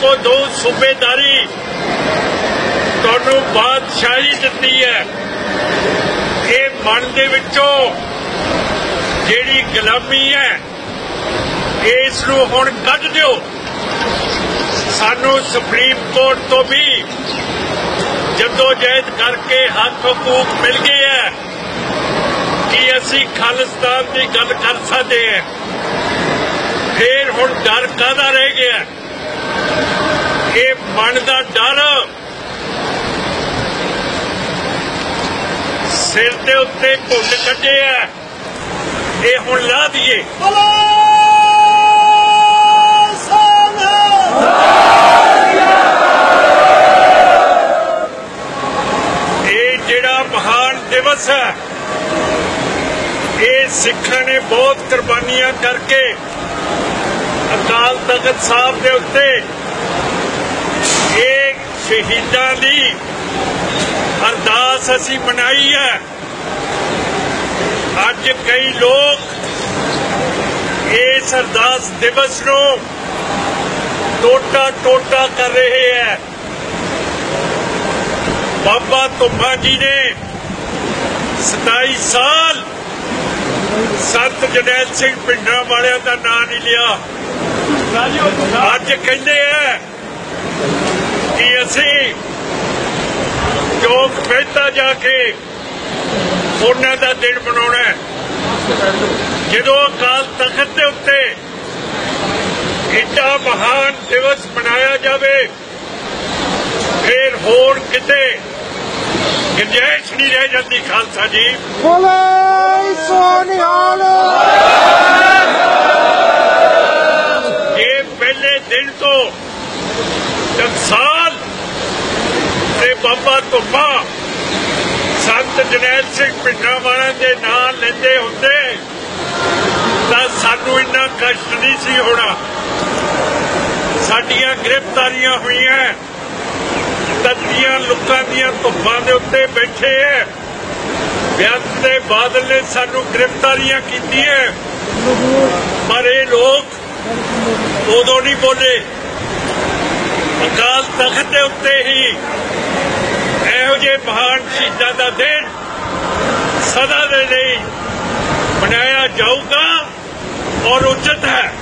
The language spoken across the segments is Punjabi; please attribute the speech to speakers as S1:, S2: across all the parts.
S1: ਕੋ ਦੋ ਸੂਬੇਦਾਰੀ ਤੁਹਾਨੂੰ ਬਾਦਸ਼ਾਹੀ ਦਿੱਤੀ ਹੈ। ਇਹ ਮਨ ਦੇ ਵਿੱਚੋਂ ਜਿਹੜੀ ਗੁਲਾਮੀ ਹੈ, ਇਸ ਨੂੰ ਹੁਣ ਕੱਢ ਦਿਓ। ਸਾਨੂੰ ਸੁਪਰੀਮ ਕੋਰਟ ਤੋਂ ਵੀ ਜਦੋਂ ਜਹਿਦ ਕਰਕੇ ਹੱਕ ਹਕੂਕ ਮਿਲ ਗਏ ਹੈ ਕਿ ਅਸੀਂ ਖਾਲਿਸਤਾਨ ਦੀ ਗੱਲ ਕਰ ਸਕਦੇ ਹਾਂ। ਫੇਰ ਹੁਣ ਡਰ ਕਾਦਾ ਰਹਿ ਗਿਆ? ਇਹ ਮਨ ਦਾ ਡਰ ਸਿਰ ਦੇ ਉੱਤੇ ਭੁੱਲ ਕੱਢੇ ਆ। ਇਹ ਹੁਣ ਲਾ ਦਈਏ। ਇਹ ਜਿਹੜਾ ਮਹਾਨ ਦਿਵਸ ਹੈ, ਇਹ ਸਿੱਖਾਂ ਨੇ ਬਹੁਤ ਕੁਰਬਾਨੀਆਂ ਕਰਕੇ ਅਕਾਲ ਤਖਤ ਸਾਹਿਬ ਦੇ ਉੱਤੇ ਇਹ ਸ਼ਹੀਦਾਂ ਦੀ ਅਰਦਾਸ ਅਸੀਂ ਮਨਾਈ ਹੈ। ਅੱਜ ਕਈ ਲੋਕ ਇਸ ਅਰਦਾਸ ਦਿਵਸ ਨੂੰ ਟੋਟਾ ਟੋਟਾ ਕਰ ਰਹੇ ਹੈ। ਬਾਬਾ ਤੁਮਾ ਜੀ ਨੇ 27 ਸਾਲ ਸੰਤ ਜਨੈਲ ਸਿੰਘ ਪਿੰਡਰਾ ਵਾਲਿਆਂ ਦਾ ਨਾਂ ਨਹੀਂ ਲਿਆ। ਅੱਜ ਕਹਿੰਦੇ ਆ ਕਿ ਅਸੀਂ ਚੌਕ ਬਹਿਤਾ ਜਾ ਕੇ ਉਹਨਾਂ ਦਾ ਦਿਨ ਮਨਾਉਣਾ ਜਦੋਂ ਅਕਾਲ ਤਖਤ ਦੇ ਉੱਤੇ ਇੱਡਾ ਮਹਾਨ ਦਿਵਸ ਮਨਾਇਆ ਜਾਵੇ, ਫੇਰ ਹੋਰ ਕਿਤੇ ਗੁੰਜਾਇਸ਼ ਨਹੀਂ ਰਹਿ ਜਾਂਦੀ ਖਾਲਸਾ ਜੀ।
S2: ਬੋਲੇ ਸੋਨਿਹਾਲ
S1: ਇਹ ਪਹਿਲੇ ਦਿਨ ਤੋਂ ਟਕਸਾਲ ਤੇ ਬਾਬਾ ਧੁੰਮਾ ਸੰਤ ਜਨੈਲ ਸਿੰਘ ਪਿੰਡਰਾ ਦੇ ਨਾਂ ਲੈਂਦੇ ਹੁੰਦੇ ਤਾਂ ਸਾਨੂੰ ਇੰਨਾ ਕਸ਼ਟ ਨਹੀਂ ਸੀ ਹੋਣਾ। ਸਾਡੀਆਂ ਗ੍ਰਿਫਤਾਰੀਆਂ ਹੋਈਆਂ, ਤੱਤੀਆਂ ਲੋਕਾਂ ਦੀਆਂ ਧੁੱਪਾਂ ਦੇ ਉੱਤੇ ਬੈਠੇ ਐ। ਬਿਆਨ ਦੇ ਬਾਦਲ ਨੇ ਸਾਨੂੰ ਗ੍ਰਿਫਤਾਰੀਆਂ ਕੀਤੀਆਂ। ਪਰ ਇਹ ਲੋਕ ਉਦੋਂ ਨਹੀਂ ਬੋਲੇ। ਅਕਾਲ ਤਖਤ ਦੇ ਉੱਤੇ ਹੀ ਇਹੋ ਜਿਹੇ ਮਹਾਨ ਸ਼ਹੀਦਾਂ ਦਾ ਦਿਨ ਸਦਾ ਦੇ ਲਈ ਮਨਾਇਆ ਜਾਊਗਾ ਔਰ ਉਚਿਤ ਹੈ।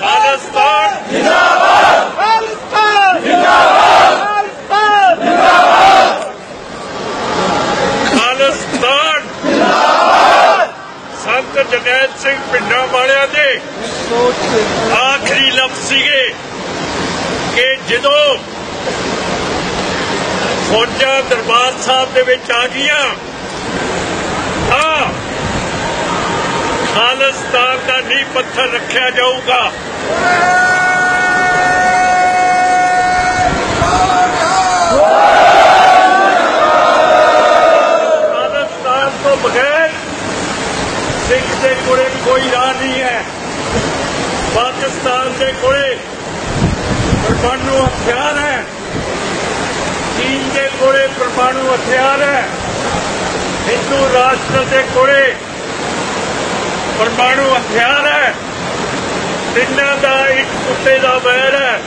S1: ਖਾਲਿਸਤਾਨ
S2: ਖਾਲਿਸਤਾਨ
S1: ਖਾਲਿਸਤਾਨ ਸੰਤ ਜਨੈਲ ਸਿੰਘ ਪਿੰਡਾਂ ਵਾਲਿਆਂ ਦੇ ਆਖਰੀ ਲਫ਼ਜ਼ ਸੀਗੇ ਕਿ ਜਦੋਂ ਫੌਜਾਂ ਦਰਬਾਰ ਸਾਹਿਬ ਦੇ ਵਿੱਚ ਆ ਗਈਆਂ, ਤਾਂ ਖਾਲਿਸਤਾਨ ਦਾ ਨੀਂਹ ਪੱਥਰ ਰੱਖਿਆ ਜਾਊਗਾ। ਖਾਲਿਸਤਾਨ ਤੋਂ ਬਗੈਰ ਸਿੱਖ ਦੇ ਕੋਲੇ ਕੋਈ ਰਾਹ ਨਹੀਂ ਹੈ। ਪਾਕਿਸਤਾਨ ਦੇ ਕੋਲੇ ਪਰਮਾਣੂ ਹਥਿਆਰ ਹੈ। ਚੀਨ ਦੇ ਕੋਲੇ ਪਰਮਾਣੂ ਹਥਿਆਰ ਹੈ। ਹਿੰਦੂ ਰਾਸ਼ਟਰ ਦੇ ਕੋਲੇ ਪਰਮਾਣੂ ਹਥਿਆਰ ਹੈ। ਤਿੰਨਾਂ ਦਾ ਇੱਕ ਕੁੱਤੇ ਦਾ ਵੈਰ ਹੈ।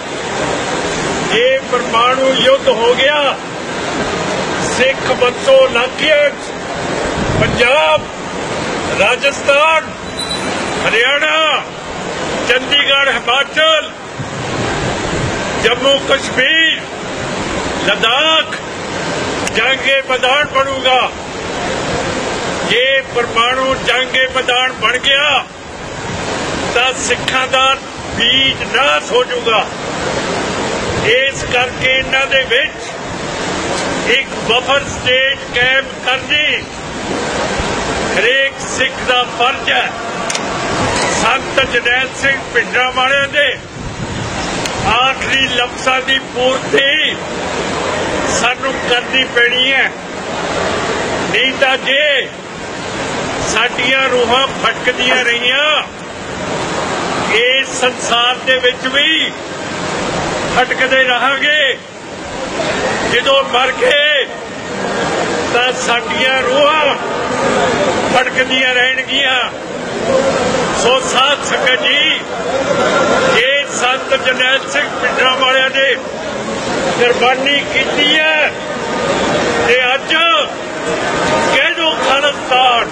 S1: ਇਹ ਪਰਮਾਣੂ ਯੁੱਧ ਹੋ ਗਿਆ। ਸਿੱਖ ਬੰਸੋ ਲਾਗੀਆਂ ਪੰਜਾਬ, ਰਾਜਸਥਾਨ ਹਰਿਆਣਾ, ਚੰਡੀਗੜ੍ਹ, ਹਿਮਾਚਲ, ਜੰਮੂ, ਕਸ਼ਮੀਰ, ਲਦਾਖ ਜੰਗੇ ਮੈਦਾਨ ਬਣੂਗਾ। ਜੇ ਪਰਮਾਣੂ ਜੰਗੇ ਮੈਦਾਨ ਬਣ ਗਿਆ, ਤਾਂ ਸਿੱਖਾਂ ਦਾ ਬੀਜ ਨਾਸ ਹੋ ਜਾਊਗਾ। ਇਸ ਕਰਕੇ ਇਹਨਾਂ ਦੇ ਵਿੱਚ ਇੱਕ ਬਫਰ ਸਟੇਟ ਕੈਂਪ ਕਰਨੀ ਹਰੇਕ ਸਿੱਖ ਦਾ ਫਰਜ਼ ਹੈ। ਸੰਤ ਜਨੈਲ ਸਿੰਘ ਪਿੰਡਰਾਂ ਵਾਲਿਆਂ ਦੇ ਆਖਰੀ ਲਫ਼ਜ਼ਾਂ ਦੀ ਪੂਰਤੀ ਸਾਨੂੰ ਕਰਨੀ ਪੈਣੀ ਹੈ। ਨਹੀਂ ਤਾਂ ਜੇ ਸਾਡੀਆਂ ਰੂਹਾਂ ਭਟਕਦੀਆਂ ਰਹੀਆਂ ਇਸ ਸੰਸਾਰ ਦੇ ਵਿੱਚ ਵੀ ਫਟਕਦੇ ਰਹਾਂਗੇ। ਜਦੋਂ ਮਰ ਗਏ, ਤਾਂ ਸਾਡੀਆਂ ਰੂਹਾਂ ਫੜਕਦੀਆਂ ਰਹਿਣਗੀਆਂ। ਸੋ ਸਾਧ ਸੰਗਤ ਜੀ ਇਹ ਸੰਤ ਜਨੈਲ ਸਿੰਘ ਪਿੰਡਾਂ ਵਾਲਿਆਂ ਨੇ ਕੁਰਬਾਨੀ ਕੀਤੀ ਹੈ, ਤੇ ਅੱਜ ਕਹਿ ਦੋ ਖਾਲਸਤਾਨ।